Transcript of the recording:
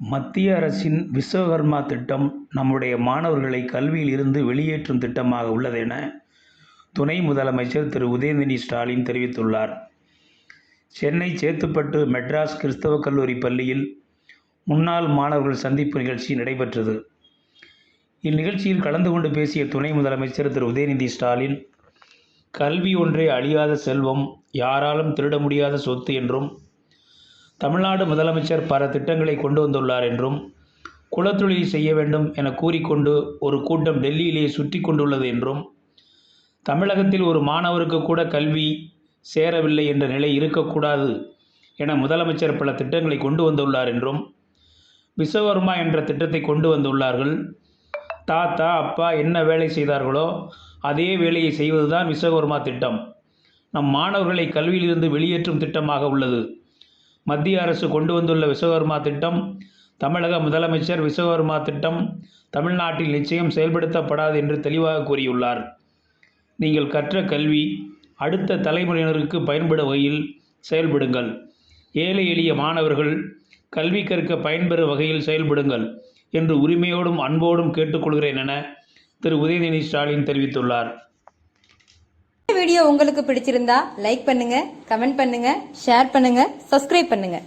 மத்திய அரசின் விஸ்வகர்மா திட்டம் நம்முடைய மாணவர்களை கல்வியில் இருந்து வெளியேற்றும் திட்டமாக உள்ளதென துணை முதலமைச்சர் திரு. உதயநிதி ஸ்டாலின் தெரிவித்துள்ளார். சென்னை சேத்துப்பட்டு மெட்ராஸ் கிறிஸ்தவ கல்லூரி பள்ளியில் முன்னாள் மாணவர்கள் சந்திப்பு நிகழ்ச்சி நடைபெற்றது. இந்நிகழ்ச்சியில் கலந்து கொண்டு பேசிய துணை முதலமைச்சர் திரு. உதயநிதி ஸ்டாலின் கல்வி ஒன்றே அழியாத செல்வம் யாராலும் திருட முடியாத சொத்து என்றும் தமிழ்நாடு முதலமைச்சர் பல திட்டங்களை கொண்டு வந்துள்ளார் என்றும் குலத்தொழில் செய்ய வேண்டும் என கூறிக்கொண்டு ஒரு கூட்டம் டெல்லியிலேயே சுற்றி கொண்டுள்ளது என்றும் தமிழகத்தில் ஒரு மாணவருக்கு கூட கல்வி சேரவில்லை என்ற நிலை இருக்கக்கூடாது என முதலமைச்சர் பல திட்டங்களை கொண்டு வந்துள்ளார் என்றும் விஸ்வகர்மா என்ற திட்டத்தை கொண்டு வந்துள்ளார்கள். தாத்தா அப்பா என்ன வேலை செய்தார்களோ அதே வேலையை செய்வதுதான் விஸ்வகர்மா திட்டம். நம் மாணவர்களை கல்வியிலிருந்து வெளியேற்றும் திட்டமாக உள்ளது. மத்திய அரசு கொண்டு வந்துள்ள விஸ்வகர்மா திட்டம் தமிழக முதலமைச்சர் விஸ்வகர்மா திட்டம் தமிழ்நாட்டில் நிச்சயம் செயல்படுத்தப்படாது என்று தெளிவாக கூறியுள்ளார். நீங்கள் கற்ற கல்வி அடுத்த தலைமுறையினருக்கு பயன்படும் வகையில் செயல்படுங்கள். ஏழை எளிய மாணவர்கள் கல்வி கற்க பயன்பெறும் வகையில் செயல்படுங்கள். என்று உரிமையோடும் அன்போடும் கேட்டுக்கொள்கிறேன் என திரு உதயநிதி ஸ்டாலின் தெரிவித்துள்ளார். வீடியோ உங்களுக்கு பிடிச்சிருந்தா லைக் பண்ணுங்க கமெண்ட் பண்ணுங்க ஷேர் பண்ணுங்க சப்ஸ்கிரைப் பண்ணுங்க.